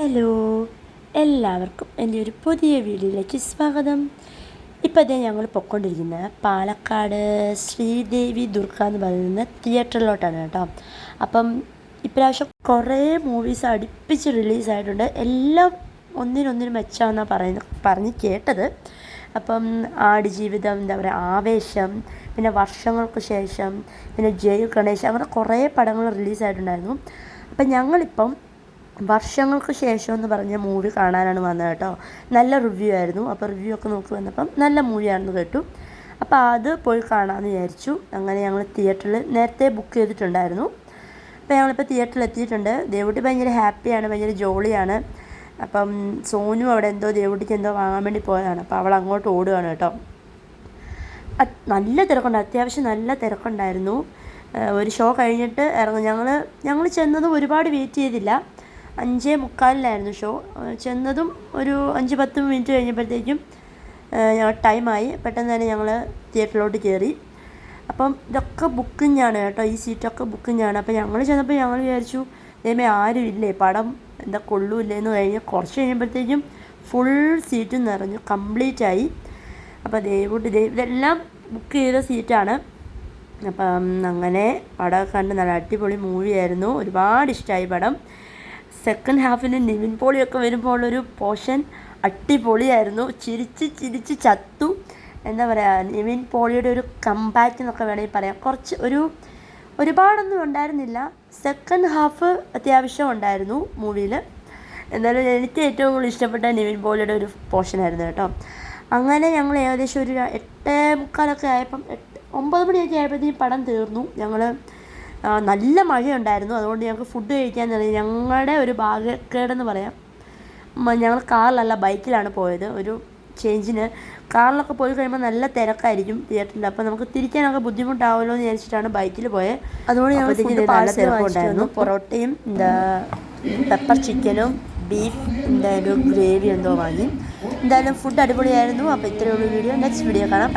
Hello എല്ലാവർക്കും എന്റെ ഒരു പുതിയ വീഡിയോയിലേക്ക് സ്വാഗതം. ഇപ്പോൾ അതേ ഞങ്ങൾ പൊയ്ക്കൊണ്ടിരിക്കുന്നത് പാലക്കാട് ശ്രീദേവി ദുർഗ എന്ന് പറയുന്ന തിയേറ്ററിലോട്ടാണ് കേട്ടോ. അപ്പം ഇപ്രാവശ്യം കുറേ മൂവീസ് അടുപ്പിച്ച് റിലീസായിട്ടുണ്ട് എല്ലാം ഒന്നിനൊന്നിനും മെച്ചാണെന്നാണ് പറയുന്നത് പറഞ്ഞ് കേട്ടത്. അപ്പം ആടുജീവിതം എന്താ പറയുക ആവേശം പിന്നെ വർഷങ്ങൾക്ക് ശേഷം പിന്നെ ജയു ഗണേശ് അങ്ങനെ കുറേ പടങ്ങൾ റിലീസായിട്ടുണ്ടായിരുന്നു അപ്പം ഞങ്ങളിപ്പം വർഷങ്ങൾക്ക് ശേഷം എന്ന് പറഞ്ഞ മൂവി കാണാനാണ് വന്നത് കേട്ടോ. നല്ല റിവ്യൂ ആയിരുന്നു. അപ്പോൾ റിവ്യൂ ഒക്കെ നോക്കി വന്നപ്പം നല്ല മൂവിയാണെന്ന് കേട്ടു. അപ്പോൾ അത് പോയി കാണാമെന്ന് വിചാരിച്ചു. അങ്ങനെ ഞങ്ങൾ തിയേറ്ററിൽ നേരത്തെ ബുക്ക് ചെയ്തിട്ടുണ്ടായിരുന്നു. അപ്പോൾ ഞങ്ങളിപ്പോൾ തിയേറ്ററിൽ എത്തിയിട്ടുണ്ട്. ദേവുട്ടി ഭയങ്കര ഹാപ്പിയാണ് ഭയങ്കര ജോളിയാണ് അപ്പം സോനു അവിടെ എന്തോ ദേവുട്ടിക്ക് എന്തോ വാങ്ങാൻ വേണ്ടി പോയതാണ്. അപ്പോൾ അവൾ അങ്ങോട്ട് ഓടുകയാണ് കേട്ടോ. നല്ല തിരക്കുണ്ട്. അത്യാവശ്യം നല്ല തിരക്കുണ്ടായിരുന്നു. ഒരു ഷോ കഴിഞ്ഞിട്ട് ഇറങ്ങും. ഞങ്ങൾ ഞങ്ങൾ ചെന്നത് ഒരുപാട് വെയിറ്റ് ചെയ്തില്ല. അഞ്ചേ മുക്കാലിലായിരുന്നു ഷോ ചെന്നതും ഒരു അഞ്ച് പത്ത് മിനിറ്റ് കഴിഞ്ഞപ്പോഴത്തേക്കും ഞങ്ങൾ ടൈമായി പെട്ടെന്ന് തന്നെ ഞങ്ങൾ തിയേറ്ററിലോട്ട് കയറി അപ്പം ഇതൊക്കെ ബുക്കിംഗ് ആണ് കേട്ടോ. ഈ സീറ്റൊക്കെ ബുക്കിംഗ് ആണ്. അപ്പോൾ ഞങ്ങൾ ചെന്നപ്പോൾ ഞങ്ങൾ വിചാരിച്ചു ഇതേമേ ആരും ഇല്ലേ? പടം എന്താ കൊള്ളൂല്ലേ എന്ന് കഴിഞ്ഞ് കുറച്ച് കഴിയുമ്പോഴത്തേക്കും ഫുൾ സീറ്റ് നിറഞ്ഞു. കംപ്ലീറ്റ് ആയി. അപ്പോൾ ദേവുട്ട് ദൈവം ഇതെല്ലാം ബുക്ക് ചെയ്ത സീറ്റാണ് അപ്പം അങ്ങനെ പടമൊക്കെ കണ്ട് നല്ല അടിപൊളി മൂവിയായിരുന്നു ഒരുപാട് ഇഷ്ടമായി പടം. സെക്കൻഡ് ഹാഫിന് നിവിൻ പോളിയൊക്കെ വരുമ്പോൾ ഒരു പോഷൻ അടിപൊളിയായിരുന്നു. ചിരിച്ച് ചിരിച്ച് ചത്തു. എന്താ പറയുക നിവിൻ പോളിയുടെ ഒരു കമ്പാക്ക് എന്നൊക്കെ വേണമെങ്കിൽ പറയാം. കുറച്ച് ഒരു ഒരുപാടൊന്നും ഉണ്ടായിരുന്നില്ല. സെക്കൻഡ് ഹാഫ് അത്യാവശ്യം ഉണ്ടായിരുന്നു മൂവിയിൽ എന്നാലും എനിക്ക് ഏറ്റവും കൂടുതൽ ഇഷ്ടപ്പെട്ട നിവിൻ പോളിയുടെ ഒരു പോർഷനായിരുന്നു കേട്ടോ. അങ്ങനെ ഞങ്ങൾ ഏകദേശം ഒരു എട്ടേ മുക്കാലൊക്കെ ആയപ്പം എട്ട് ഒമ്പത് മണിയൊക്കെ ആയപ്പോഴത്തേക്കും പടം തീർന്നു. ഞങ്ങൾ നല്ല മഴയുണ്ടായിരുന്നു. അതുകൊണ്ട് ഞങ്ങൾക്ക് ഫുഡ് കഴിക്കാൻ ഞങ്ങളുടെ ഒരു ഭാഗ്യക്കേടെന്ന് പറയാം. ഞങ്ങൾ കാറിലല്ല ബൈക്കിലാണ് പോയത്. ഒരു ചേഞ്ചിന് കാറിലൊക്കെ പോയി കഴിയുമ്പോൾ നല്ല തിരക്കായിരിക്കും തിയേറ്ററിൽ അപ്പോൾ നമുക്ക് തിരിക്കാനൊക്കെ ബുദ്ധിമുട്ടാവുമല്ലോ എന്ന് വിചാരിച്ചിട്ടാണ് ബൈക്കിൽ പോയത് അതുകൊണ്ട് ഞങ്ങൾ നല്ല തിരക്കുണ്ടായിരുന്നു. പൊറോട്ടയും എന്താ പെപ്പർ ചിക്കനും ബീഫ് എന്തായാലും ഗ്രേവി എന്തോ വാങ്ങി. എന്തായാലും ഫുഡ് അടിപൊളിയായിരുന്നു. അപ്പോൾ ഇത്രയുള്ള വീഡിയോ നെക്സ്റ്റ് വീഡിയോ കാണാം.